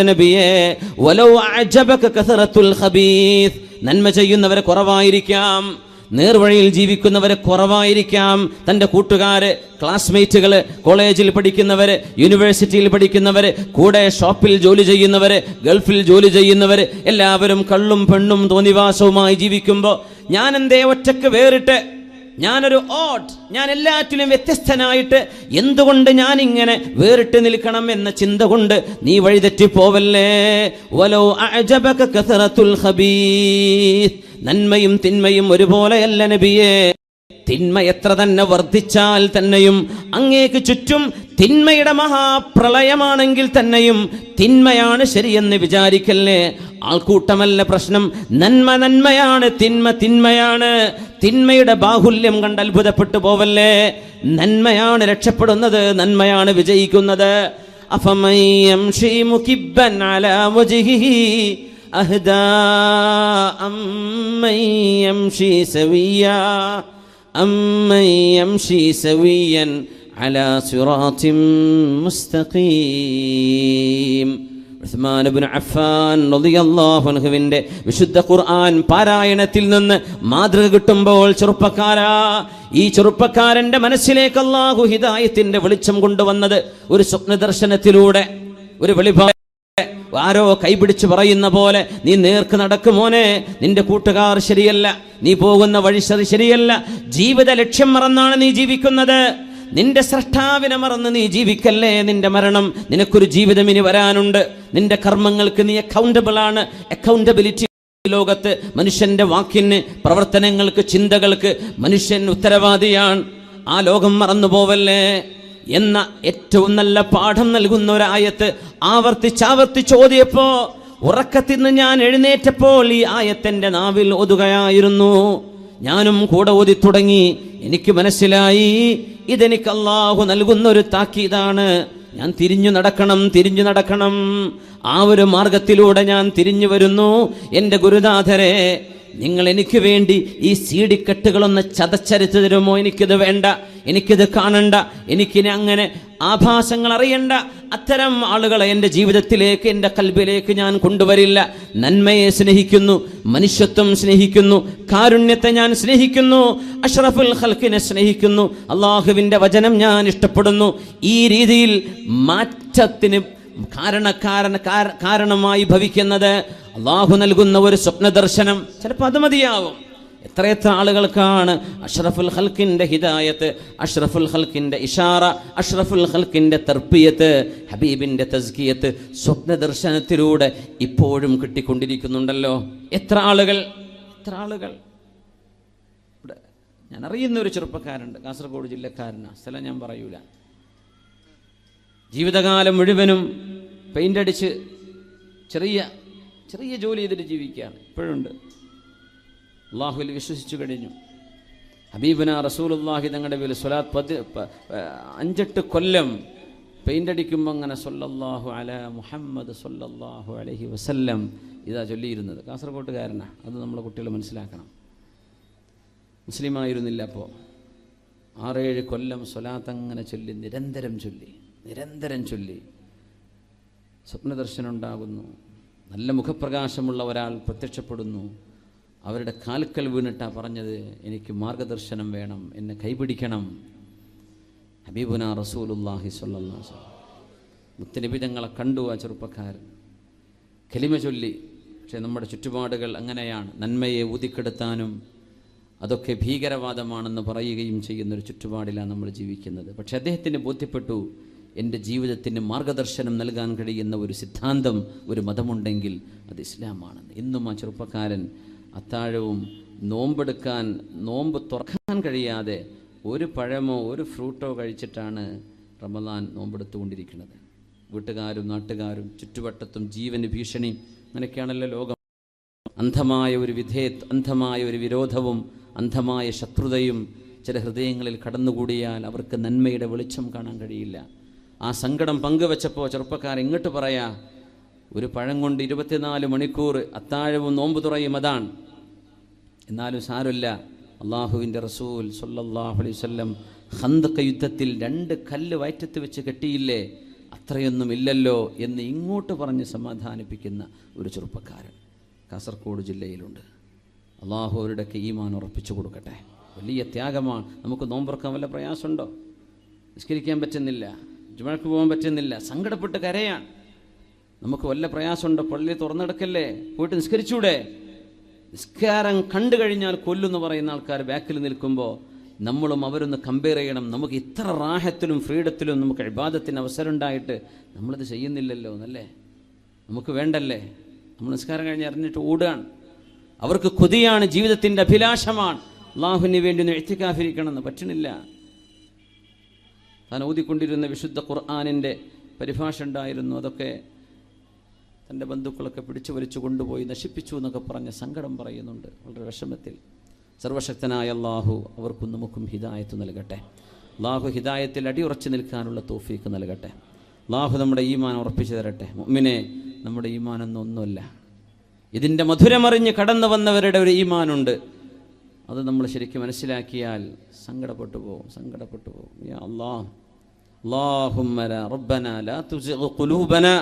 പറയണത് നബിയേ നന്മ ചെയ്യുന്നവരെ കുറവായിരിക്കാം നേർവഴിയിൽ ജീവിക്കുന്നവരെ കുറവായിരിക്കാം. തന്റെ കൂട്ടുകാര് ക്ലാസ്മേറ്റുകൾ കോളേജിൽ പഠിക്കുന്നവര് യൂണിവേഴ്സിറ്റിയിൽ പഠിക്കുന്നവര് കൂടെ ഷോപ്പിൽ ജോലി ചെയ്യുന്നവര് ഗൾഫിൽ ജോലി ചെയ്യുന്നവര് എല്ലാവരും കള്ളും പെണ്ണും തോന്നിവാസവുമായി ജീവിക്കുമ്പോൾ ഞാൻ എന്തേ ഒറ്റയ്ക്ക് വേറിട്ട് ഞാനൊരു ഓട്ട് ഞാൻ എല്ലാറ്റിലും വ്യത്യസ്തനായിട്ട് എന്തുകൊണ്ട് ഞാൻ ഇങ്ങനെ വേറിട്ട് നിൽക്കണം എന്ന ചിന്ത കൊണ്ട് നീ വഴിതെറ്റി പോവല്ലേ വലോ നന്മയും തിന്മയും ഒരുപോലെയല്ല നബിയേ. തിന്മ എത്ര തന്നെ വർദ്ധിച്ചാൽ തന്നെയും അങ്ങേക്ക് ചുറ്റും തിന്മയുടെ മഹാപ്രളയമാണെങ്കിൽ തന്നെയും തിന്മയാണ് ശരിയെന്ന് വിചാരിക്കല്ലേ? ആൾക്കൂട്ടമല്ല പ്രശ്നം. നന്മ നന്മയാണ് തിന്മ തിന്മയാണ്. തിന്മയുടെ ബാഹുല്യം കണ്ട് അത്ഭുതപ്പെട്ടു പോവല്ലേ? നന്മയാണ് രക്ഷപ്പെടുന്നത് നന്മയാണ് വിജയിക്കുന്നത്. അഫമയ്യം സവിയ സവിയൻ മുസ്തഖീം. അൻഹുവിന്റെ വിശുദ്ധ ഖുർആൻ പാരായണത്തിൽ നിന്ന് മാതൃക കിട്ടുമ്പോൾ ചെറുപ്പക്കാരാ ഈ ചെറുപ്പക്കാരന്റെ മനസ്സിലേക്ക് അല്ലാഹു ഹിദായത്തിന്റെ വെളിച്ചം കൊണ്ടുവന്നത് ഒരു സ്വപ്ന ദർശനത്തിലൂടെ ഒരു വെളിപാ ആരോ കൈപിടിച്ച് പറയുന്ന പോലെ നീ നേർക്ക് നടക്കുമോനെ നിന്റെ കൂട്ടുകാർ ശരിയല്ല നീ പോകുന്ന വഴി ശരിയല്ല ജീവിത ലക്ഷ്യം മറന്നാണ് നീ ജീവിക്കുന്നത്. നിന്റെ സൃഷ്ടാവിനെ മറന്ന് നീ ജീവിക്കല്ലേ നിന്റെ മരണം? നിനക്കൊരു ജീവിതം ഇനി വരാനുണ്ട്. നിന്റെ കർമ്മങ്ങൾക്ക് നീ അക്കൗണ്ടബിൾ ആണ്. അക്കൗണ്ടബിലിറ്റി ലോകത്ത് മനുഷ്യന്റെ വാക്കിന് പ്രവർത്തനങ്ങൾക്ക് ചിന്തകൾക്ക് മനുഷ്യൻ ഉത്തരവാദിയാണ്. ആ ലോകം മറന്നു പോവല്ലേ? എന്ന ഏറ്റവും നല്ല പാഠം നൽകുന്ന ഒരായത്ത് ആവർത്തിച്ചാവർത്തിച്ച് ഓതിയപ്പോ ഉറക്കത്തിൽ നിന്ന് ഞാൻ എഴുന്നേറ്റപ്പോൾ ഈ ആയത്തിന്റെ നാവിൽ ഒതുകയായിരുന്നു ഞാനും കൂടെ ഓതി തുടങ്ങി എനിക്ക് മനസ്സിലായി. ഇതെനിക്ക് അള്ളാഹു നൽകുന്ന ഒരു താക്കീതാണ്. ഞാൻ തിരിഞ്ഞു നടക്കണം തിരിഞ്ഞു നടക്കണം. ആ ഒരു മാർഗത്തിലൂടെ ഞാൻ തിരിഞ്ഞു വരുന്നു. എന്റെ ഗുരുനാഥരെ നിങ്ങൾ എനിക്ക് വേണ്ടി ഈ സീഡിക്കെട്ടുകളൊന്ന് ചതച്ചരച്ച് തരുമോ എനിക്കിത് വേണ്ട. എനിക്കിത് കാണണ്ട. എനിക്കിനി അങ്ങനെ ആഭാസങ്ങൾ അറിയണ്ട. അത്തരം ആളുകളെ എന്റെ ജീവിതത്തിലേക്ക് എന്റെ കൽബിലേക്ക് ഞാൻ കൊണ്ടുവരില്ല. നന്മയെ സ്നേഹിക്കുന്നു. മനുഷ്യത്വം സ്നേഹിക്കുന്നു. കാരുണ്യത്തെ ഞാൻ സ്നേഹിക്കുന്നു. അഷ്റഫുൽ ഖൽക്കിനെ സ്നേഹിക്കുന്നു. അള്ളാഹുവിന്റെ വചനം ഞാൻ ഇഷ്ടപ്പെടുന്നു. ഈ രീതിയിൽ മാറ്റത്തിന് കാരണക്കാരൻ കാരണമായി ഭവിക്കുന്നത് അള്ളാഹു നൽകുന്ന ഒരു സ്വപ്ന ദർശനം ചിലപ്പോൾ അത് മതിയാവും. എത്രയെത്ര ആളുകൾക്കാണ് അഷ്റഫുൽ ഹൽക്കിന്റെ ഹിദായത്ത് അഷ്റഫുൽ ഹൽക്കിന്റെ ഇഷാറ അഷ്റഫുൽ ഹൽക്കിന്റെ തർപ്പിയത്ത് ഹബീബിന്റെ തസ്കിയത്ത് സ്വപ്ന ദർശനത്തിലൂടെ ഇപ്പോഴും കിട്ടിക്കൊണ്ടിരിക്കുന്നുണ്ടല്ലോ. എത്ര ആളുകൾ? എത്ര ആളുകൾ? ഇവിടെ ഞാൻ അറിയുന്ന ഒരു ചെറുപ്പക്കാരുണ്ട് കാസർഗോഡ് ജില്ലക്കാരനാണ് സ്ഥലം ഞാൻ പറയൂല. ജീവിതകാലം മുഴുവനും പെയിന്റ് അടിച്ച് ചെറിയ ചെറിയ ജോലി ചെയ്തിട്ട് ജീവിക്കുകയാണ്. ഇപ്പോഴുണ്ട്. അള്ളാഹുവിൽ വിശ്വസിച്ചു കഴിഞ്ഞു. ഹബീബന റസൂലുല്ലാഹി തങ്ങളുടെ പേര് സ്വലാത്ത് പതി അഞ്ചെട്ട് കൊല്ലം പെയിന്റ് അടിക്കുമ്പോൾ അങ്ങനെ സൊല്ലാഹു അല മുഹമ്മദ് സൊല്ലാഹു അലഹി വസല്ലം ഇതാ ചൊല്ലിയിരുന്നത്. കാസർഗോട്ടുകാരനാണ് അത് നമ്മളെ കുട്ടികൾ മനസ്സിലാക്കണം. മുസ്ലിമായിരുന്നില്ല അപ്പോൾ ആറേഴ് കൊല്ലം സ്വലാത്ത് അങ്ങനെ ചൊല്ലി നിരന്തരം ചൊല്ലി നിരന്തരം ചൊല്ലി. സ്വപ്നദർശനം ഉണ്ടാകുന്നു നല്ല മുഖപ്രകാശമുള്ള ഒരാൾ പ്രത്യക്ഷപ്പെടുന്നു. അവരുടെ കാൽക്കൽ വീണിട്ടാ പറഞ്ഞത് എനിക്ക് മാർഗദർശനം വേണം എന്നെ കൈപിടിക്കണം. ഹബീബുന റസൂലുല്ലാഹി വസല്ലം. മുത്തനബി കണ്ടു ആ ചെറുപ്പക്കാരൻ കലിമ ചൊല്ലി പക്ഷേ നമ്മുടെ ചുറ്റുപാടുകൾ അങ്ങനെയാണ്. നന്മയെ ഊതിക്കെടുത്താനും അതൊക്കെ ഭീകരവാദമാണെന്ന് പറയുകയും ചെയ്യുന്നൊരു ചുറ്റുപാടിലാണ് നമ്മൾ ജീവിക്കുന്നത്. പക്ഷേ അദ്ദേഹത്തിന് ബോധ്യപ്പെട്ടു എന്റെ ജീവിതത്തിന് മാർഗദർശനം നൽകാൻ കഴിയുന്ന ഒരു സിദ്ധാന്തം ഒരു മതമുണ്ടെങ്കിൽ അത് ഇസ്ലാമാണ് എന്നും ആ ചെറുപ്പക്കാരൻ അത്താഴവും നോമ്പെടുക്കാൻ നോമ്പ് തുറക്കാൻ കഴിയാതെ ഒരു പഴമോ ഒരു ഫ്രൂട്ടോ കഴിച്ചിട്ടാണ് റമദാൻ നോമ്പെടുത്തുകൊണ്ടിരിക്കുന്നത്. വീട്ടുകാരും നാട്ടുകാരും ചുറ്റുവട്ടത്തും ജീവന് ഭീഷണി. അങ്ങനെയൊക്കെയാണല്ലോ ലോകം. അന്ധമായ ഒരു വിധേ അന്ധമായ ഒരു വിരോധവും അന്ധമായ ശത്രുതയും ചില ഹൃദയങ്ങളിൽ കടന്നുകൂടിയാൽ അവർക്ക് നന്മയുടെ വെളിച്ചം കാണാൻ കഴിയില്ല. ആ സങ്കടം പങ്കുവെച്ചപ്പോൾ ചെറുപ്പക്കാർ ഇങ്ങോട്ട് പറയാ ഒരു പഴം കൊണ്ട് ഇരുപത്തിനാല് മണിക്കൂർ അത്താഴവും നോമ്പ് തുറയും അതാണ്. എന്നാലും സാരമില്ല. അള്ളാഹുവിന്റെ റസൂൽ സല്ലല്ലാഹു അലൈഹി വസല്ലം ഹന്തക്ക യുദ്ധത്തിൽ രണ്ട് കല്ല് വയറ്റത്ത് വെച്ച് കെട്ടിയില്ലേ അത്രയൊന്നും ഇല്ലല്ലോ എന്ന് ഇങ്ങോട്ട് പറഞ്ഞ് സമാധാനിപ്പിക്കുന്ന ഒരു ചെറുപ്പക്കാരൻ കാസർഗോഡ് ജില്ലയിലുണ്ട്. അള്ളാഹു അവരുടെയൊക്കെ ഈമാൻ ഉറപ്പിച്ചു കൊടുക്കട്ടെ. വലിയ ത്യാഗമാണ്. നമുക്ക് നോമ്പുറക്കാൻ വല്ല പ്രയാസമുണ്ടോ? നിസ്കരിക്കാൻ പറ്റുന്നില്ല. ജുമഴക്ക് പോകാൻ പറ്റുന്നില്ല. സങ്കടപ്പെട്ട് കരയാണ്. നമുക്ക് വല്ല പ്രയാസമുണ്ട്? പള്ളി തുറന്നെടുക്കല്ലേ? പോയിട്ട് നിസ്കരിച്ചൂടെ? നിസ്കാരം കണ്ടു കഴിഞ്ഞാൽ കൊല്ലുന്ന് പറയുന്ന ആൾക്കാർ ബാക്കിൽ നിൽക്കുമ്പോൾ നമ്മളും അവരൊന്ന് കമ്പയർ ചെയ്യണം. നമുക്ക് ഇത്ര റാഹത്തിലും ഫ്രീഡത്തിലും നമുക്ക് ഇബാദത്തിന് അവസരം ഉണ്ടായിട്ട് നമ്മളിത് ചെയ്യുന്നില്ലല്ലോ എന്നല്ലേ? നമുക്ക് വേണ്ടല്ലേ? നമ്മൾ നിസ്കാരം കഴിഞ്ഞ് അറിഞ്ഞിട്ട് ഓടുകയാണ്. അവർക്ക് കൊതിയാണ് ജീവിതത്തിന്റെ അഭിലാഷമാണ്. അള്ളാഹുവിന് വേണ്ടി ഒന്ന് എഴുത്തിക്കാഫിരിക്കണം എന്ന് പറ്റണില്ല. താൻ ഓതിക്കൊണ്ടിരുന്ന വിശുദ്ധ ഖുർആാനിന്റെ പരിഭാഷ ഉണ്ടായിരുന്നു. അതൊക്കെ തന്റെ ബന്ധുക്കളൊക്കെ പിടിച്ചു വലിച്ചു കൊണ്ടുപോയി നശിപ്പിച്ചു എന്നൊക്കെ പറഞ്ഞ് സങ്കടം പറയുന്നുണ്ട്. വളരെ വിഷമത്തിൽ. സർവശക്തനായ അള്ളാഹു അവർക്കും നമുക്കും ഹിദായത്ത് നൽകട്ടെ. അള്ളാഹു ഹിദായത്തിൽ അടിയുറച്ചു നിൽക്കാനുള്ള തോഫീക്ക് നൽകട്ടെ. അള്ളാഹു നമ്മുടെ ഈമാൻ ഉറപ്പിച്ചു തരട്ടെ. മുമ്മിനെ നമ്മുടെ ഈമാനൊന്നും ഒന്നുമല്ല. ഇതിന്റെ മധുരമറിഞ്ഞ് കടന്നു വന്നവരുടെ ഒരു ഈമാനുണ്ട്. അത് നമ്മൾ ശരിക്കും മനസ്സിലാക്കിയാൽ സങ്കടപ്പെട്ടു പോകും സങ്കടപ്പെട്ടു പോകും യാ اللهم لا ربنا لا تزغ قلوبنا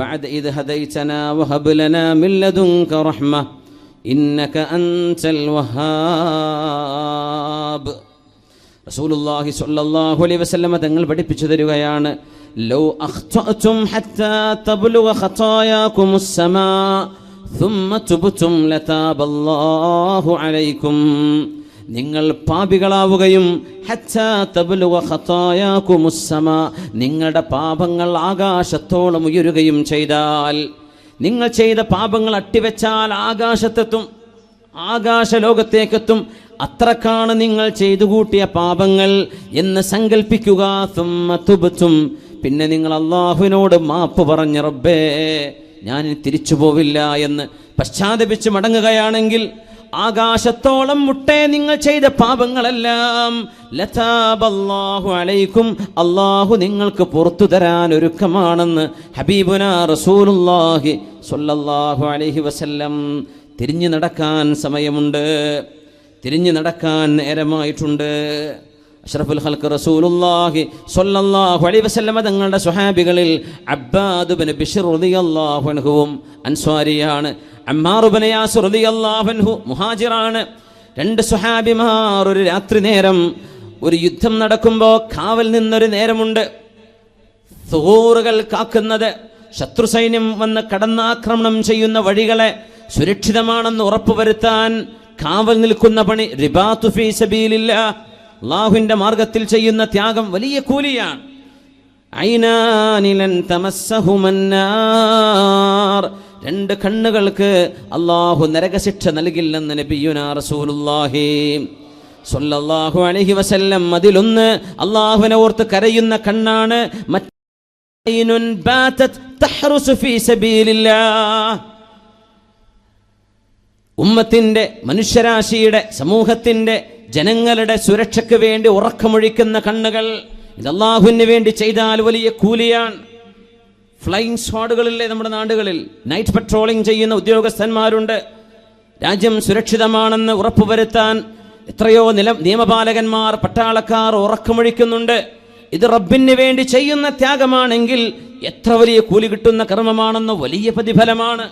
بعد إذ هديتنا وهب لنا من لدنك رحمة إنك أنت الوهاب റസൂലുള്ളാഹി സ്വല്ലല്ലാഹു അലൈഹി വസല്ലമ തങ്ങൾ പഠിപ്പിച്ചു തരികയാണ് ലൗ അഖ്തഅതും ഹത്താ തബ്ലുഗ ഖതായാകുമുസ് സമാ ثم تبتم لتاب الله عليكم നിങ്ങൾ പാപികളാവുകയും നിങ്ങളുടെ പാപങ്ങൾ ആകാശത്തോളം ഉയരുകയും ചെയ്താൽ നിങ്ങൾ ചെയ്ത പാപങ്ങൾ അട്ടിവെച്ചാൽ ആകാശത്തെത്തും ആകാശലോകത്തേക്കെത്തും. അത്രക്കാണ് നിങ്ങൾ ചെയ്തു കൂട്ടിയ പാപങ്ങൾ എന്ന് സങ്കല്പിക്കുക തുമ്മ പിന്നെ നിങ്ങൾ അള്ളാഹുവിനോട് മാപ്പ് പറഞ്ഞ റബ്ബേ ഞാൻ തിരിച്ചു പോവില്ല എന്ന് പശ്ചാത്തപിച്ച് മടങ്ങുകയാണെങ്കിൽ ആകാശത്തോളം മുട്ടേ നിങ്ങൾ ചെയ്ത പാപങ്ങളെല്ലാം. ലതാബല്ലാഹു അലൈക്കും. അള്ളാഹു നിങ്ങൾക്ക് പുറത്തു തരാൻ ഒരുക്കമാണെന്ന് ഹബീബുന റസൂലുല്ലാഹി സൊല്ലാഹു അലൈഹി വസല്ലം തിരിഞ്ഞു നടക്കാൻ സമയമുണ്ട്. തിരിഞ്ഞു നടക്കാൻ നേരമായിട്ടുണ്ട്. അഷ്റഫുൽ ഹൽക്ക് റസൂലുള്ളാഹി സ്വല്ലല്ലാഹു അലൈഹി വസല്ലമ തങ്ങളുടെ സ്വഹാബികളിൽ അബ്ബാദ് ബിൻ ബിശ്ർ റളിയല്ലാഹു അൻഹുവും അൻസ്വാരിയാണ്. അമ്മാർ ബിൻ യാസ് റളിയല്ലാഹു അൻഹു മുഹാജിറാണ്. രണ്ട് സ്വഹാബിമാർ ഒരു രാത്രി നേരം ഒരു യുദ്ധം നടക്കുമ്പോൾ കാവൽ നിന്നൊരു നേരമുണ്ട്. സുഹൂറുകൾ കാക്കുന്നത് ശത്രു സൈന്യം വന്ന് കടന്നാക്രമണം ചെയ്യുന്ന വഴികളെ സുരക്ഷിതമാണെന്ന് ഉറപ്പുവരുത്താൻ കാവൽ നിൽക്കുന്ന പണി റിബാത്തു ഫീ സബീലില്ല അള്ളാഹുവിന്റെ മാർഗത്തിൽ ചെയ്യുന്ന ത്യാഗം വലിയ കൂലിയാണ്. രണ്ട് കണ്ണുകൾക്ക് അള്ളാഹു നരകശിക്ഷ നൽകില്ലെന്ന് നബിയുനാ സ്വല്ലല്ലാഹു അലൈഹി വസല്ലം. അതിലൊന്ന് അള്ളാഹുവിനെ ഓർത്ത് കരയുന്ന കണ്ണാണ്. ഉമ്മത്തിന്റെ മനുഷ്യരാശിയുടെ സമൂഹത്തിന്റെ ജനങ്ങളുടെ സുരക്ഷയ്ക്ക് വേണ്ടി ഉറക്കമൊഴിക്കുന്ന കണ്ണുകൾ ഇത് അള്ളാഹുവിന് വേണ്ടി ചെയ്താൽ വലിയ കൂലിയാണ്. ഫ്ലൈയിങ് സ്ക്വാഡുകളില്ലേ നമ്മുടെ നാടുകളിൽ നൈറ്റ് പട്രോളിംഗ് ചെയ്യുന്ന ഉദ്യോഗസ്ഥന്മാരുണ്ട്. രാജ്യം സുരക്ഷിതമാണെന്ന് ഉറപ്പുവരുത്താൻ എത്രയോ നില നിയമപാലകന്മാർ പട്ടാളക്കാർ ഉറക്കമൊഴിക്കുന്നുണ്ട്. ഇത് റബ്ബിന് വേണ്ടി ചെയ്യുന്ന ത്യാഗമാണെങ്കിൽ എത്ര വലിയ കൂലി കിട്ടുന്ന കർമ്മമാണെന്ന് വലിയ പ്രതിഫലമാണ്.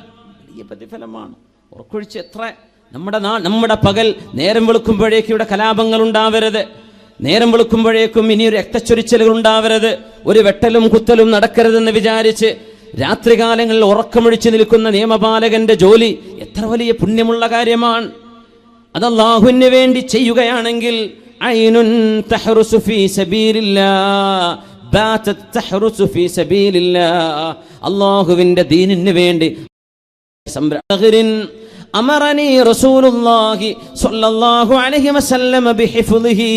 വലിയ പ്രതിഫലമാണ്. ഉറക്കൊഴിച്ച് എത്ര നമ്മുടെ നാ നമ്മുടെ പകൽ നേരം വെളുക്കുമ്പോഴേക്കും ഇവിടെ കലാപങ്ങൾ ഉണ്ടാവരുത്. നേരം വെളുക്കുമ്പോഴേക്കും ഇനിയൊരു രക്തച്ചൊരിച്ചലുകൾ ഉണ്ടാവരുത്. ഒരു വെട്ടലും കുത്തലും നടക്കരുതെന്ന് വിചാരിച്ച് രാത്രികാലങ്ങളിൽ ഉറക്കമൊഴിച്ച് നിൽക്കുന്ന നിയമപാലകന്റെ ജോലി എത്ര വലിയ പുണ്യമുള്ള കാര്യമാണ്. അത് അള്ളാഹുവിന് വേണ്ടി ചെയ്യുകയാണെങ്കിൽ അള്ളാഹുവിന്റെ ദീനിന് വേണ്ടി അമറനി റസൂലുള്ളാഹി സ്വല്ലല്ലാഹു അലൈഹി വസല്ലമ ബിഹിഫ്ളിഹി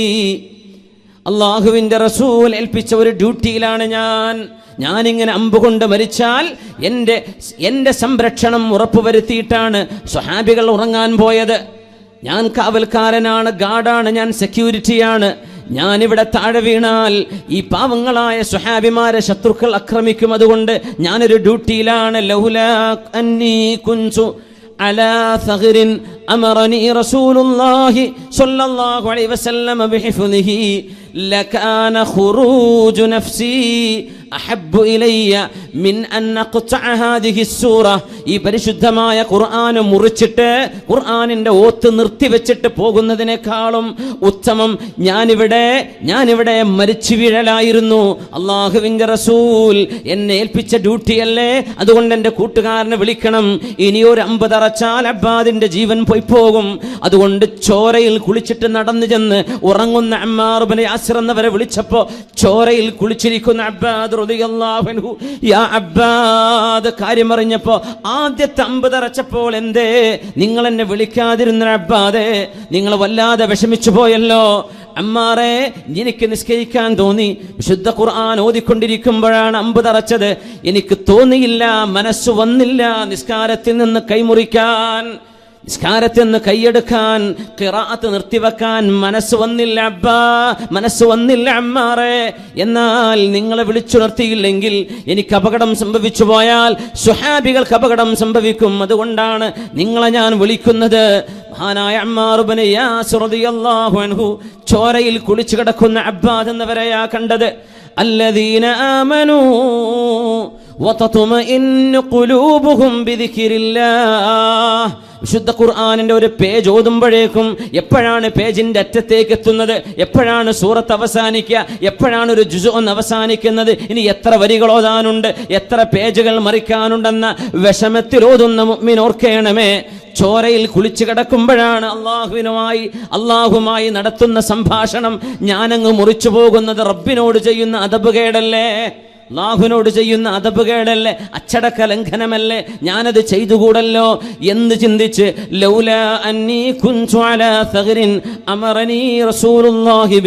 അള്ളാഹുവിന്റെ റസൂൽ ഏൽപ്പിച്ച ഒരു ഡ്യൂട്ടിയിലാണ് ഞാൻ. ഞാനിങ്ങനെ അമ്പ് കൊണ്ട് മരിച്ചാൽ എന്റെ എന്റെ സംരക്ഷണം ഉറപ്പുവരുത്തിയിട്ടാണ് സ്വഹാബികൾ ഉറങ്ങാൻ പോയത്. ഞാൻ കാവൽക്കാരനാണ് ഗാർഡാണ് ഞാൻ സെക്യൂരിറ്റിയാണ്. ഞാനിവിടെ താഴെ വീണാൽ ഈ പാവങ്ങളായ സ്വഹാബിമാരെ ശത്രുക്കൾ ആക്രമിക്കും. അതുകൊണ്ട് ഞാനൊരു ഡ്യൂട്ടിയിലാണ്. ലൗലാ അന്നീ കുഞ്ചു على ثغر أمرني رسول الله صلى الله عليه وسلم بحفظه لكان خروج نفسي അഹബ്ബു ഇലയ്യ മിൻ ഈ പരിശുദ്ധമായ ഖുർആൻ മുറിച്ചിട്ട് ഖുർആനിന്റെ ഓത്ത് നിർത്തിവെച്ചിട്ട് പോകുന്നതിനേക്കാളും ഉത്തമം ഞാനിവിടെ ഞാനിവിടെ മരിച്ചു വീഴലായിരുന്നു. അള്ളാഹുവിന്റെ റസൂൽ എന്നെ ഏൽപ്പിച്ച ഡ്യൂട്ടിയല്ലേ അതുകൊണ്ട് എന്റെ കൂട്ടുകാരനെ വിളിക്കണം. ഇനി ഒരു അമ്പത് അറച്ചാൽ അബ്ബാദിന്റെ ജീവൻ പോയി പോകും. അതുകൊണ്ട് ചോരയിൽ കുളിച്ചിട്ട് നടന്നു ചെന്ന് ഉറങ്ങുന്ന അമ്മാറുബിനെ യാസിർ എന്നവരെ വിളിച്ചപ്പോ ചോരയിൽ കുളിച്ചിരിക്കുന്ന അബ്ബാദ് യാ കാര്യം അറിഞ്ഞപ്പോ ആദ്യത്തെ അമ്പത് തറച്ചപ്പോൾ എന്തേ? നിങ്ങൾ എന്നെ വിളിക്കാതിരുന്ന അബ്ബാദേ. നിങ്ങൾ വല്ലാതെ വിഷമിച്ചു പോയല്ലോ. അമ്മാറെ എനിക്ക് നിസ്കരിക്കാൻ തോന്നി. വിശുദ്ധ ഖുർആൻ ഓതിക്കൊണ്ടിരിക്കുമ്പോഴാണ് അമ്പ് തറച്ചത് എനിക്ക് തോന്നിയില്ല മനസ്സ് വന്നില്ല നിസ്കാരത്തിൽ നിന്ന് കൈമുറിക്കാൻ. നിസ്കാരത്തിൽ നിന്ന് കൈയെടുക്കാൻ കിറാത്ത് നിർത്തിവെക്കാൻ മനസ്സ് വന്നില്ല അബ്ബാ മനസ്സ് വന്നില്ല അമ്മാറേ. എന്നാൽ നിങ്ങളെ വിളിച്ചുണർത്തിയില്ലെങ്കിൽ എനിക്ക് അപകടം സംഭവിച്ചു പോയാൽ സുഹാബികൾക്ക് അപകടം സംഭവിക്കും. അതുകൊണ്ടാണ് നിങ്ങളെ ഞാൻ വിളിക്കുന്നത്. മഹാനായ അമ്മാറുബന് ചോരയിൽ കുളിച്ചു കിടക്കുന്ന അബ്ബാദ് എന്നവരെയാ കണ്ടത്. അല്ലദീന ആമനൂ വിശുദ്ധ ഖുർആാനിന്റെ ഒരു പേജ് ഓതുമ്പോഴേക്കും എപ്പോഴാണ് പേജിന്റെ അറ്റത്തേക്ക് എത്തുന്നത്? എപ്പോഴാണ് സൂറത്ത് അവസാനിക്കുക? എപ്പോഴാണ് ഒരു ജുസു ഒന്ന് അവസാനിക്കുന്നത്? ഇനി എത്ര വരികൾ ഓതാനുണ്ട്? എത്ര പേജുകൾ മറിക്കാനുണ്ടെന്ന വിഷമത്തിൽ ഓതുന്ന മുമ്മിൻ ഓർക്കേണമേ. ചോരയിൽ കുളിച്ചു കിടക്കുമ്പോഴാണ് അള്ളാഹുവിനുമായി അള്ളാഹുമായി നടത്തുന്ന സംഭാഷണം ഞാനങ്ങ് മുറിച്ചു പോകുന്നത് റബ്ബിനോട് ചെയ്യുന്ന അതബുകേടല്ലേ അള്ളാഹുവിനോട് ചെയ്യുന്ന അതപുകേടല്ലേ അച്ചടക്ക ലംഘനമല്ലേ? ഞാനത് ചെയ്തുകൂടല്ലോ? എന്ന് ചിന്തിച്ച്? അമറനീ റസൂലുള്ളാഹി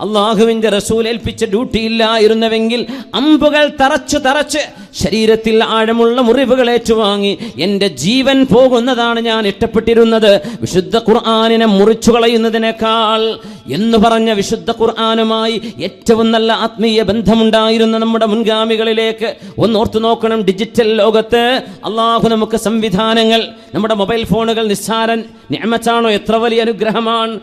അള്ളാഹുവിന്റെ റസൂൽ ഏൽപ്പിച്ച ഡ്യൂട്ടി ഇല്ലായിരുന്നുവെങ്കിൽ അമ്പുകൾ തറച്ചു തറച്ച് ശരീരത്തിൽ ആഴമുള്ള മുറിവുകൾ ഏറ്റുവാങ്ങി എന്റെ ജീവൻ പോകുന്നതാണ് ഞാൻ ഇഷ്ടപ്പെട്ടിരുന്നത്. വിശുദ്ധ ഖുർആാനിനെ മുറിച്ചു കളയുന്നതിനേക്കാൾ എന്ന് പറഞ്ഞ വിശുദ്ധ ഖുർആാനുമായി ഏറ്റവും നല്ല ആത്മീയ ബന്ധമുണ്ടായിരുന്ന നമ്മുടെ മുൻഗാമികളിലേക്ക് ഒന്നോർത്തു നോക്കണം. ഡിജിറ്റൽ ലോകത്ത് അള്ളാഹു നമുക്ക് സംവിധാനങ്ങൾ നമ്മുടെ മൊബൈൽ ഫോണുകൾ നിസ്സാരൻ ഞാമച്ചാണോ എത്ര വലിയ അനുഗ്രഹമാണ്.